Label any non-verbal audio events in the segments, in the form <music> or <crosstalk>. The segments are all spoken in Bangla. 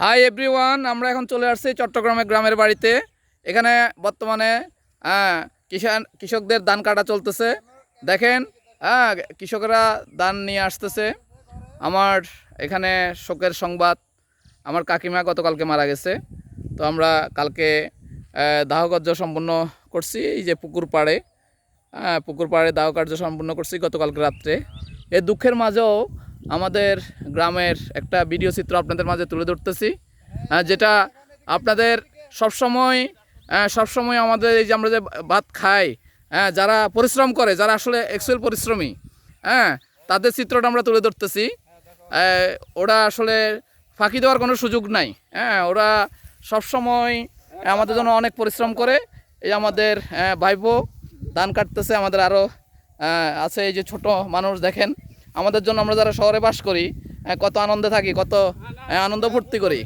হাই এভরিওয়ান আমরা এখন চলে আসছি চট্টগ্রামের গ্রামের বাড়িতে। এখানে বর্তমানে আহ, কিষান কৃষকদের ধান কাটা চলতেছে। দেখেন হ্যাঁ কৃষকরা ধান নিয়ে আসতেছে। আমার এখানে শোকের সংবাদ। আমার কাকিমা গতকালকে মারা গেছে। তো আমরা কালকে দাহকার্য সম্পন্ন করছি এই যে পুকুর পাড়ে। হ্যাঁ পুকুর পাড়ে দাহ সম্পন্ন করছি গতকালকে রাত্রে। এই দুঃখের মাঝেও আমাদের গ্রামের একটা ভিডিও চিত্র আপনাদের মাঝে তুলে ধরতেছি যেটা আপনাদের সবসময় সবসময় আমাদের এই যে আমরা যে ভাত খাই হ্যাঁ যারা পরিশ্রম করে, যারা আসলে অ্যাকচুয়াল পরিশ্রমী হ্যাঁ তাদের চিত্রটা আমরা তুলে ধরতেছি। ওরা আসলে ফাঁকি দেওয়ার কোনো সুযোগ নাই হ্যাঁ ওরা সবসময় আমাদের জন্য অনেক পরিশ্রম করে। এই আমাদের ভাইপো ধান কাটতেছে, আমাদের আরও আছে এই যে ছোট মানুষ দেখেন আমাদের জন্য আমরা যারা শহরে বাস করি কত আনন্দে থাকি কত আহ, আনন্দ ফুর্তি করি।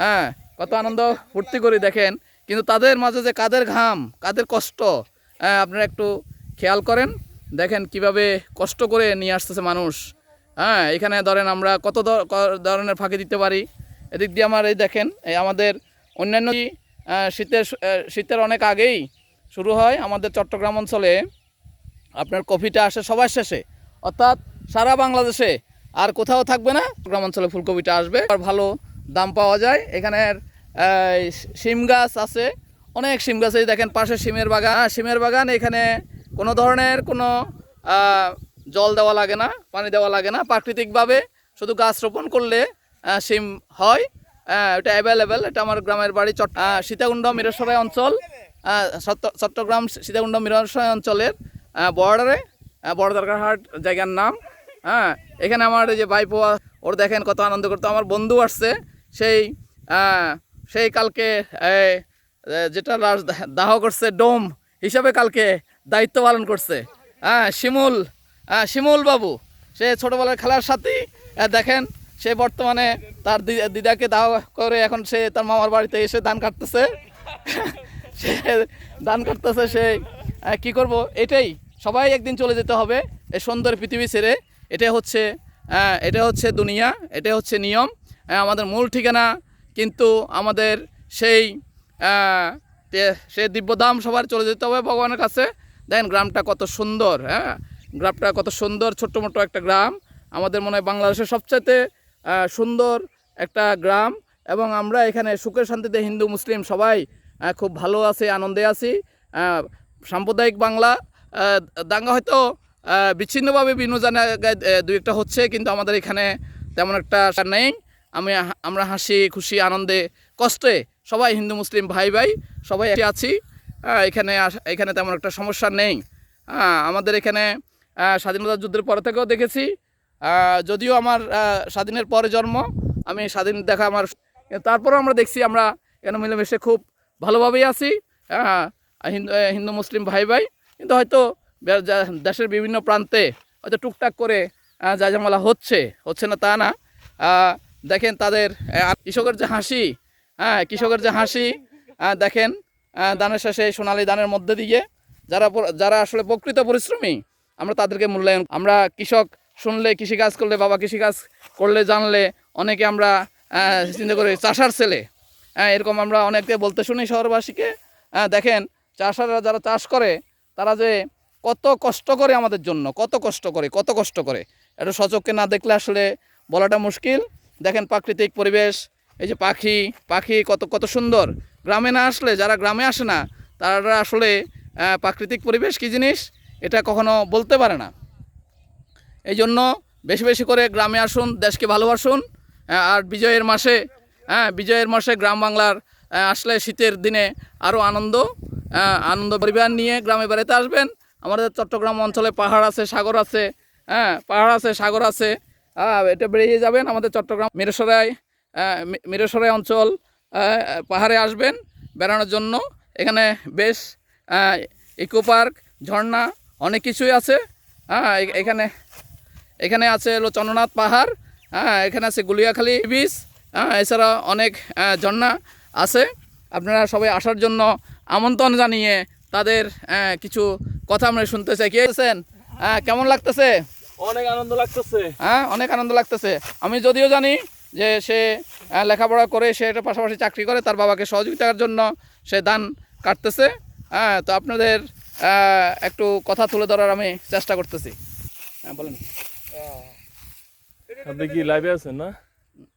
হ্যাঁ কত আনন্দ ফুর্তি করি দেখেন। কিন্তু তাদের মাঝে যে কাদের ঘাম কাদের কষ্ট হ্যাঁ, আপনারা একটু খেয়াল করেন। দেখেন কীভাবে কষ্ট করে নিয়ে আসতেছে মানুষ। হ্যাঁ এখানে ধরেন আমরা কত ধরনের ফাঁকি দিতে পারি। এদিক দিয়ে আমার এই দেখেন এই আমাদের অন্যান্য শীতের শীতের অনেক আগেই শুরু হয় আমাদের চট্টগ্রাম অঞ্চলে। আপনার কফিটা আসে সবার শেষে। অর্থাৎ সারা বাংলাদেশে আর কোথাও থাকবে না। গ্রাম অঞ্চলে ফুলকপিটা আসবে। আর ভালো দাম পাওয়া যায়। এখানের শিম গাছ আছে। অনেক শিম গাছ। এই দেখেন পাশে শিমের বাগান। হ্যাঁ, শিমের বাগান এখানে কোনো ধরনের কোনো জল দেওয়া লাগে না পানি দেওয়া লাগে না। প্রাকৃতিকভাবে শুধু গাছ রোপণ করলে শিম হয়। এটা অ্যাভেলেবেল এটা আমার গ্রামের বাড়ি চট সীতাকুণ্ড মিরেশ্বরাই অঞ্চল। চট্টগ্রাম সীতাকুণ্ড মিরেশ্বরাই অঞ্চলের বর্ডারে বড়দারঘাট জায়গার নাম। হ্যাঁ এখানে আমার যে ভাইপো ওর দেখেন কত আনন্দ করতো। আমার বন্ধু আসছে সেই আহ, সেই কালকে যেটা লাশ দাহ- করছে ডোম হিসাবে কালকে দায়িত্ব পালন করছে। হ্যাঁ শিমুল হ্যাঁ শিমুল বাবু সে ছোটোবেলার খেলার সাথী। দেখেন সে বর্তমানে তার দিদাকে দাহ করে এখন সে তার মামার বাড়িতে এসে ধান কাটতেছে। <laughs> সে দান কাটতেছে সে কি করব? এটাই সবাই একদিন চলে যেতে হবে এই সুন্দর পৃথিবী ছেড়ে। এটা হচ্ছে আহ, এটা হচ্ছে দুনিয়া এটা হচ্ছে নিয়ম। আহ, আমাদের মূল ঠিকানা কিন্তু আমাদের সেই তে- সে দিব্যধাম সবার চলে যেতে হবে ভগবানের কাছে। দেখেন গ্রামটা কত সুন্দর হ্যাঁ গ্রামটা কত সুন্দর ছোট্ট মোটো একটা গ্রাম। আমাদের মনে হয় বাংলাদেশের সবচাইতে সুন্দর একটা গ্রাম। এবং আমরা এখানে সুখের শান্তিতে হিন্দু মুসলিম সবাই খুব ভালো আছি আনন্দে আছি। সাম্প্রদায়িক বাংলা দাঙ্গা হয়তো বিচ্ছিন্নভাবে বিভিন্ন জায়গায় দুই একটা হচ্ছে, কিন্তু আমাদের এখানে তেমন একটা নেই। আমি আমরা হাসি, খুশি, আনন্দে, কষ্টে সবাই হিন্দু, মুসলিম, ভাই ভাই, সবাই আছি। এখানে এখানে তেমন একটা সমস্যা নেই। আমাদের এখানে স্বাধীনতা যুদ্ধের পর থেকেও দেখেছি। যদিও আমার স্বাধীনের পরে জন্ম, আমি স্বাধীন দেখা আমার তারপরেও আমরা দেখছি, আমরা এখানে মিলেমিশে খুব ভালোভাবেই আছি। হিন্দু হিন্দু, মুসলিম, ভাই ভাই। কিন্তু হয়তো দেশের বিভিন্ন প্রান্তে হয়তো টুকটাক করে ঝামেলা হচ্ছে। হচ্ছে না তা না। দেখেন তাদের কৃষকের যে হাসি হ্যাঁ কৃষকের যে হাসি দেখেন দানের শেষে সোনালি দানের মধ্যে দিয়ে যারা যারা আসলে প্রকৃত পরিশ্রমী, আমরা তাদেরকে মূল্যায়ন, আমরা কৃষক শুনলে কৃষিকাজ করলে, বাবা কৃষিকাজ করলে, জানলে অনেকে আমরা চিন্তা করি চাষার ছেলে। হ্যাঁ এরকম আমরা অনেকে বলতে শুনি শহরবাসীকে। দেখেন চাষাররা যারা চাষ করে, তারা যে কত কষ্ট করে আমাদের জন্য, কত কষ্ট করে, কত কষ্ট করে। এটা সচক্ষে না দেখলে আসলে বলাটা মুশকিল। দেখেন প্রাকৃতিক পরিবেশ, এই যে পাখি পাখি কত কত সুন্দর। গ্রামে না আসলে, যারা গ্রামে আসে না, তারা আসলে প্রাকৃতিক পরিবেশ কী জিনিস? এটা কখনো বলতে পারে না। এই জন্য বেশি বেশি করে গ্রামে আসুন, দেশকে ভালোবাসুন। আর বিজয়ের মাসে হ্যাঁ বিজয়ের মাসে গ্রাম বাংলার আসলে শীতের দিনে আরও আনন্দ আনন্দ পরিবার নিয়ে গ্রামে বেড়াতে আসবেন। আমাদের চট্টগ্রাম অঞ্চলে পাহাড় আছে, সাগর আছে হ্যাঁ পাহাড় আছে, সাগর আছে। এটা বেরিয়ে যাবেন আমাদের চট্টগ্রাম মিরেসরাই মিরেসরাই অঞ্চল পাহাড়ে আসবেন বেড়ানোর জন্য। এখানে বেশ ইকো পার্ক, ঝর্ণা, অনেক কিছুই আছে। হ্যাঁ এখানে এখানে আছে হলো চন্দ্রনাথ পাহাড় হ্যাঁ এখানে আছে গুলিয়াখালী বিচ হ্যাঁ এছাড়া অনেক ঝর্ণা আছে। আপনারা সবাই আসার জন্য আমন্ত্রণ জানিয়ে তাদের কিছু কথা আমরা শুনতে চাই। কি আছেন হ্যাঁ কেমন লাগতেছে? অনেক আনন্দ লাগতেছে। হ্যাঁ অনেক আনন্দ লাগতেছে। আমি যদিও জানি যে সে লেখাপড়া করে সে এটা পাশাপাশি চাকরি করে তার বাবাকে সহযোগিতার জন্য সে দান কাটতেছে। হ্যাঁ তো আপনাদের একটু কথা তুলে ধরার আমি চেষ্টা করতেছি। হ্যাঁ বলেন। আপনি কি লাইভে আছেন না?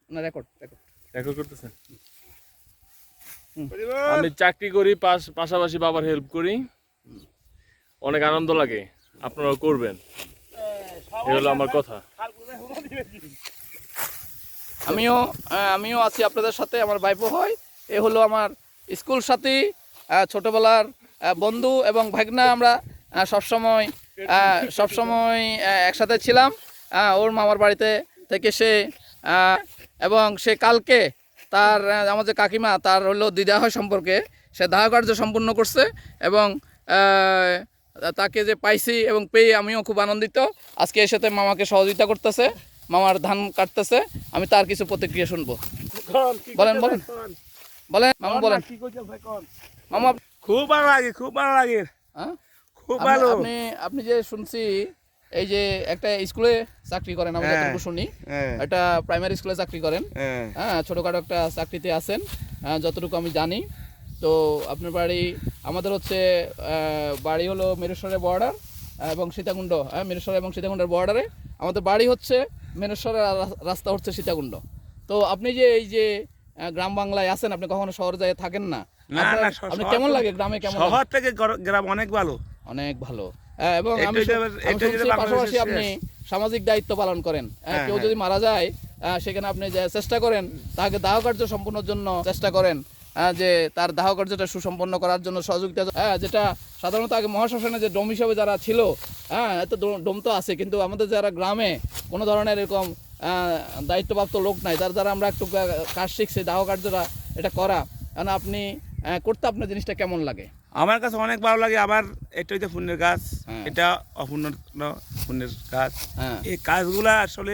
না রেকর্ড রেকর্ড রেকর্ড করতেছেন? আমি চাকরি করি পাশ- পাশাপাশি বাবার হেল্প করি। অনেক আনন্দ লাগে আপনারাও করবেন। এই হলো আমার কথা। আমিও আমিও আছি আপনাদের সাথে আমার ভাইপো হয়। এ হলো আমার স্কুল সাথী ছোটবেলার বন্ধু এবং ভাগনা। আমরা সবসময় সবসময় একসাথে ছিলাম। ওর মামার বাড়িতে থেকে সে এবং সে কালকে তার আমার যে কাকিমা তার হলো দিদাহ সম্পর্কে সে দাহ কার্য সম্পূর্ণ করছে এবং আহ, তাকে যে পাইছি এবং পেয়ে আমিও খুব আনন্দিত। আজকে এর সাথে মামাকে সহযোগিতা করতেছে মামার ধান কাটতেছে আমি তার কিছু প্রতিক্রিয়া শুনব। বলেন বলেন। বলেন মামা বলেন। মামা খুব ভালো লাগে খুব ভালো লাগে। হ্যাঁ? খুব আপনি- ভালো। আপনি আপনি যে শুনছি এই যে একটা স্কুলে চাকরি করেন আমি হ্যাঁ। যতটুকু শুনি হ্যাঁ। একটা প্রাইমারি স্কুলে চাকরি করেন। হ্যাঁ। ছোটখাটো একটা চাকরিতে আছেন যতটুকু আমি জানি। তো আপনার বাড়ি আমাদের হচ্ছে বাড়ি হলো মেরেশ্বরের বর্ডার এবং সীতাকুণ্ড হ্যাঁ মেরেশ্বর এবং সীতাকুণ্ডের বর্ডারে আমাদের বাড়ি হচ্ছে মেরেশ্বরের রাস্তা হচ্ছে সীতাকুণ্ড। তো আপনি যে এই যে গ্রাম বাংলায় আছেন আপনি কখনো শহরে যায় থাকেন না? আপনি কেমন লাগে গ্রামে কেমন শহর থেকে গ্রাম অনেক ভালো। অনেক ভালো। হ্যাঁ, এবং আমি পাশাপাশি আপনি সামাজিক দায়িত্ব পালন করেন। হ্যাঁ, হ্যাঁ, কেউ। যদি মারা যায় সেখানে আপনি যে চেষ্টা করেন তাকে দাহ কার্য সম্পূর্ণের জন্য চেষ্টা করেন। যে তার দাহ কার্যটা সুসম্পন্ন করার জন্য সহযোগিতা হ্যাঁ যেটা সাধারণত আগে মহাশ্মশানে যে ডোম হিসাবে যারা ছিল হ্যাঁ এত ডোম তো আছে কিন্তু আমাদের যারা গ্রামে কোনো ধরনের এরকম দায়িত্বপ্রাপ্ত লোক নাই তার দ্বারা আমরা একটু কাজ শিখছি দাহ কার্যটা এটা করা। কারণ আপনি করতে আপনার জিনিসটা কেমন লাগে? আমার কাছে অনেক ভালো লাগে আবার এটা হচ্ছে ফুলের গাছ হ্যাঁ। এটা অপূর্ণ ফুলের গাছ হ্যাঁ। এই কাজগুলা আসলে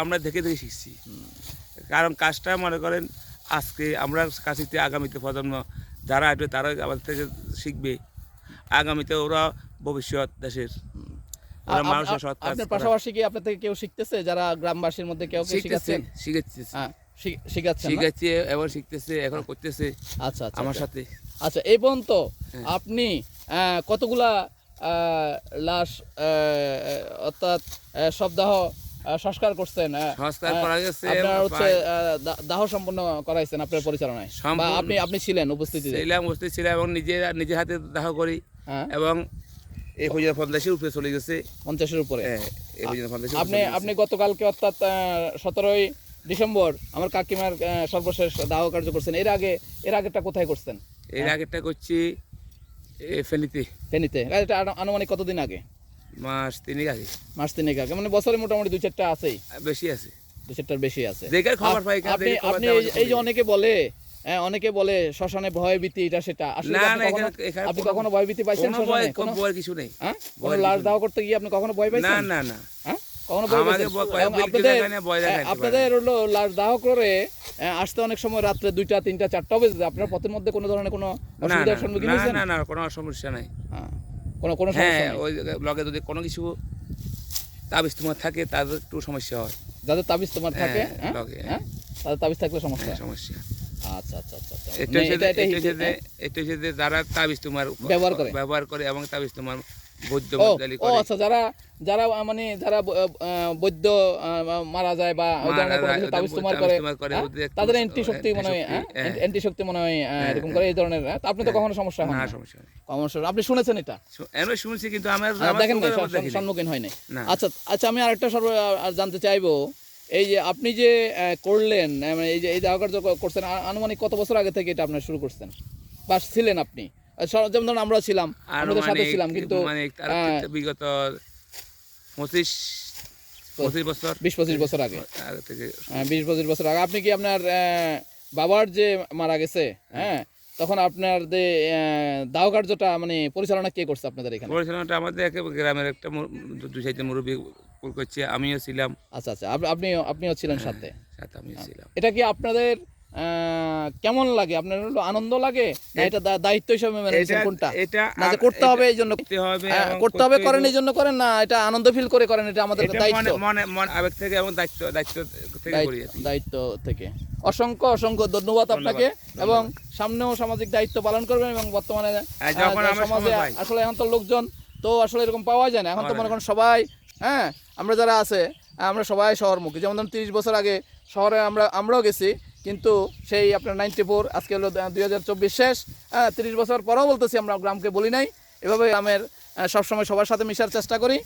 আমরা দেখে দেখে শিখছি। কারণ কাজটা মনে করেন আজকে আমরা কাছিতে আগামীতে প্রজন্ম যারা আসবে তারা আমাদের থেকে শিখবে আগামীতে ওরা ভবিষ্যৎ দেশের আপনার পাশাপাশি কি আপনার থেকে কেউ শিখতেছে যারা গ্রামবাসীর মধ্যে কেউ শিখাচ্ছেন শিখেছে হ্যাঁ শি- শিখাচ্ছেন না? শিখেছে এবার শিখতেছে এখন করতেছে আচ্ছা আচ্ছা আমার আচ্ছা। সাথে আচ্ছা এই পর্যন্ত হ্যাঁ। আপনি আহ, কতগুলা আহ, লাশ আহ, অর্থাৎ আহ, সংস্কার করছেন আহ, সংস্কার আহ, করা গেছে আপনার হচ্ছে দাহ সম্পন্ন করাইছেন আপনার পরিচালনায়। বা আপনি আপনি ছিলেন উপস্থিতিতে। ছিলাম উপস্থিত ছিলাম এবং নিজে নিজে হাতে দাহ করি। হ্যাঁ। এবং এই পর্যন্ত পঞ্চাশের উপরে চলে গেছে। পঞ্চাশের উপরে। হ্যাঁ, এই পর্যন্ত পঞ্চাশের আপনি আপনি গতকালকে অর্থাৎ সতেরোই ডিসেম্বর আমার কাকিমার সর্বশেষ দাহ কার্য করছেন। এর আগে এর আগেরটা কোথায় করছেন? এর আগেরটা করছি ফেনিতে। ফেনীতে। এটা আনুমানিক কতদিন আগে? মাস তিনেক আগে। মাস তিনেক আগে। মানে বছরে মোটামুটি দুই চারটা আছেই বেশি আছে। দুই চারটার বেশি আছে। খবর পাই আপনি আপনি এই যে- অনেকে বলে হ্যাঁ, অনেকে বলে শ্মশানে ভয় ভীতি এটা সেটা। আসলে আপনি কখনো- ভয় ভীতি পাইছেন শ্মশানে? কোনো কোনো কিছু নেই। হ্যাঁ? লাশ করতে গিয়ে আপনি কখনো ভয় পাইছেন? না না। হ্যাঁ? কখনো ভয় পাইছেন? আপনাদের না, হ্যাঁ। আপনাদের হলো লাশ দাহ করে আসতে অনেক সময় রাত্রে দুইটা তিনটা চারটা বেজে আপনার পথের মধ্যে কোনো ধরনের কোনো অসুবিধার সম্মুখীন না না কোনো সমস্যা নাই। হ্যাঁ, কোনো কোনো হ্যাঁ ওই লগে যদি কোনো কিছু তাবিজ তোমার থাকে তাদের একটু সমস্যা হয়। যাদের তাবিজ তোমার থাকে হ্যাঁ, হ্যাঁ হ্যাঁ? তাদের তাবিজ থাকলে সমস্যা হ্যাঁ, সমস্যা। আচ্ছা আচ্ছা আচ্ছা আচ্ছা। এটা মানে এটা- এটা যারা তাবিজ তোমার ব্যবহার করে। ব্যবহার করে এবং তাবিজ তোমার ও আচ্ছা যারা যারা মানে যারা বৈদ্য মারা যায় বা তাবিজ তোমার করে হ্যাঁ? তাদের অ্যান্টি শক্তি মনে হয় anti-শক্তি, হ্যাঁ। অ্যান্টি শক্তি মনে হয় এরকম করে এই ধরনের হ্যাঁ? আপনি তো কখনো সমস্যা হয় না সমস্যা আপনি শুনেছেন এটা? আমি শুনছি কিন্তু আমার দেখেন। সম্মুখীন হয় নাই। আচ্ছা আচ্ছা আমি আরেকটা সর্ব জানতে চাইব এই যে আপনি যে করলেন মানে এই যে এই দাহকার্য করছেন আনুমানিক কত বছর আগে থেকে এটা আপনার শুরু করছেন? বা ছিলেন আপনি? যেমন ধরুন আমরা ছিলাম আমাদের সাথে ছিলাম কিন্তু থেকে বিগত পঁচিশ পঁচিশ বছর। বিশ পঁচিশ বছর আগে। হ্যাঁ, বিশ পঁচিশ বছর আগে। আপনি কি আপনার বাবার যে মারা গেছে হ্যাঁ তখন আপনার যে দাহ কার্যটা মানে পরিচালনা কে করছে আপনাদের এখানে? পরিচালনাটা আমাদের গ্রামের একটা দু সাইডে মুরব্বী করছে আমিও ছিলাম। আচ্ছা আচ্ছা। আপ- আপনি আপনিও ছিলেন সাথে? সাথে আমিও ছিলাম। এটা কি আপনাদের কেমন লাগে? আপনার হলো আনন্দ লাগে? না এটা দায়িত্ব হিসেবে মেনে নিচ্ছেন এটা- কোনটা? এটা না যে করতে হবে এই জন্য করতে হবে হ্যাঁ, করতে হবে করেন এই জন্য করেন না এটা আনন্দ ফিল করে করেন এটা আমাদের দায়িত্ব। মনে মনে আবেগ থেকে এবং দায়িত্ব দায়িত্ব থেকে করি দায়িত্ব থেকে। অসংখ্য অসংখ্য ধন্যবাদ আপনাকে এবং সামনেও সামাজিক দায়িত্ব পালন করবেন এবং বর্তমানে আমরা সমাজে আসলে এখন তো লোকজন তো আসলে এরকম পাওয়া যায় না। এখন তো মনে করেন সবাই হ্যাঁ আমরা যারা আছে আমরা সবাই শহরমুখী। যেমন ধরুন তিরিশ বছর আগে শহরে আমরা আমরাও গেছি কিন্তু সেই আপনার নাইনটি ফোর আজকে হলো দুই হাজার চব্বিশ শেষ। হ্যাঁ তিরিশ বছর পরেও বলতেছি আমরা গ্রামকে বলি নাই। এভাবে গ্রামের সবসময় সবার সাথে মিশার চেষ্টা করি।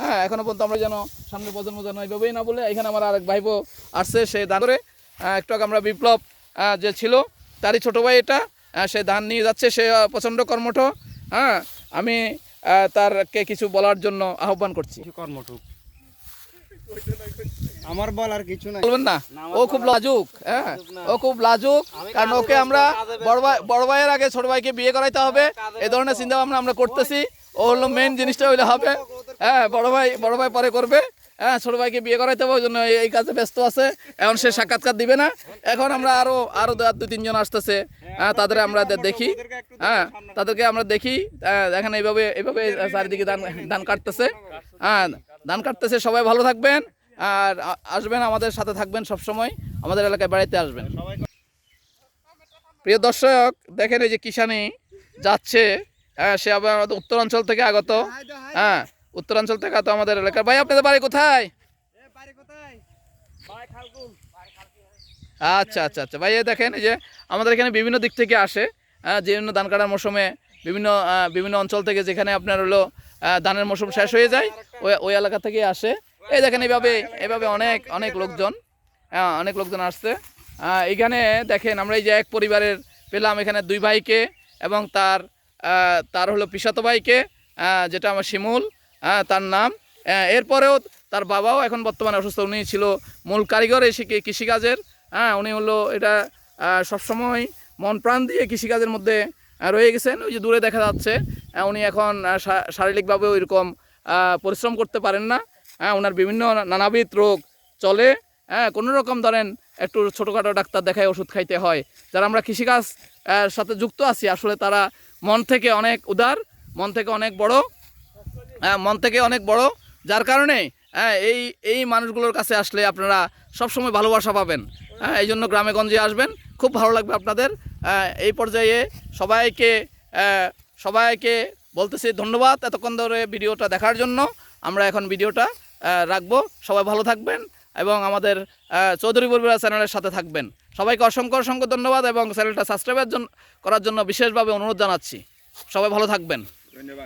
হ্যাঁ এখনও পর্যন্ত আমরা যেন সামনের প্রজন্ম যেন এইভাবেই না বলে এখানে আমার আরেক ভাইপো আসছে সে দান করে একটু আগে আমরা বিপ্লব যে ছিল তারই ছোটো ভাই এটা। আহ, সে ধান নিয়ে যাচ্ছে সে প্রচণ্ড কর্মঠ। হ্যাঁ আমি তারকে কিছু বলার জন্য আহ্বান করছি। কর্মটুক আমার বলার কিছু নাই। বলবেন না? ও খুব লাজুক হ্যাঁ? ও খুব লাজুক। কারণ ওকে আমরা বড় ভাই বড় ভাইয়ের আগে ছোট ভাইকে বিয়ে করাইতে হবে। এই ধরনের চিন্তা ভাবনা আমরা করতেছি। ও হলো মেন জিনিসটা হইলে হবে। হ্যাঁ বড় ভাই বড় ভাই পরে করবে। হ্যাঁ ছোট ভাইকে বিয়ে করাইতে হবে ওই জন্য এই- কাজে ব্যস্ত আছে। এখন সে সাক্ষাৎকার দিবে না। এখন আমরা আরও আরও দু দুই তিনজন আসতেছে। হ্যাঁ তাদের আমরা দেখি। হ্যাঁ তাদেরকে আমরা দেখি। আহ, দেখেন এইভাবে এইভাবে চারিদিকে ধান ধান কাটতেছে। হ্যাঁ ধান কাটতেছে। সবাই ভালো থাকবেন। আর আসবেন আমাদের সাথে থাকবেন সব সময় আমাদের এলাকায় বেড়াইতে আসবেন। প্রিয় দর্শক দেখেন এই যে কিষানি যাচ্ছে। হ্যাঁ সে আবার আমাদের উত্তরাঞ্চল থেকে আগত। হ্যাঁ উত্তরাঞ্চল থেকে আগত আমাদের এলাকার। ভাই আপনাদের বাড়ি কোথায়? আচ্ছা আচ্ছা আচ্ছা। ভাই দেখেন এই যে আমাদের এখানে বিভিন্ন দিক থেকে আসে। হ্যাঁ, বিভিন্ন ধান কাটার মৌসুমে বিভিন্ন বিভিন্ন অঞ্চল থেকে যেখানে আপনার হলো ধানের মৌসুম শেষ হয়ে যায় ওই ওই এলাকা থেকে আসে। এই দেখেন এইভাবে এভাবে অনেক অনেক লোকজন হ্যাঁ, অনেক লোকজন আসছে। এখানে দেখেন আমরা এই যে এক পরিবারের পেলাম এখানে দুই ভাইকে এবং তার তার হলো পিসাতো ভাইকে যেটা আমার শিমুল তার নাম। এরপরেও তার বাবাও এখন বর্তমানে অসুস্থ উনি ছিল মূল কারিগর শিকি- কৃষিকাজের। হ্যাঁ উনি হলো এটা সবসময় মন প্রাণ দিয়ে কৃষিকাজের মধ্যে রয়ে গেছেন ওই যে দূরে দেখা যাচ্ছে। উনি এখন আহ, শা- শারীরিকভাবেও এরকম পরিশ্রম করতে পারেন না। হ্যাঁ ওনার বিভিন্ন নানাবিধ রোগ চলে। হ্যাঁ কোনো রকম ধরেন একটু ছোটোখাটো ডাক্তার দেখায় ওষুধ খাইতে হয়। যারা আমরা কৃষিকাজ সাথে যুক্ত আছি আসলে তারা মন থেকে অনেক উদার মন থেকে অনেক বড়। হ্যাঁ, মন থেকে অনেক বড়। যার কারণে হ্যাঁ, এই এই মানুষগুলোর কাছে আসলে আপনারা সবসময় ভালোবাসা পাবেন। হ্যাঁ এই জন্য গ্রামে গঞ্জে আসবেন। খুব ভালো লাগবে আপনাদের। আহ, এই পর্যায়ে সবাইকে সবাইকে বলতেছি ধন্যবাদ এতক্ষণ ধরে ভিডিওটা দেখার জন্য। আমরা এখন ভিডিওটা রাখব। সবাই ভালো থাকবেন এবং আমাদের চৌধুরী বরবিরা চ্যানেলের সাথে থাকবেন। সবাইকে অসংখ্য অসংখ্য ধন্যবাদ এবং চ্যানেলটা সাবস্ক্রাইবের জন্য করার জন্য বিশেষভাবে অনুরোধ জানাচ্ছি। সবাই ভালো থাকবেন। ধন্যবাদ।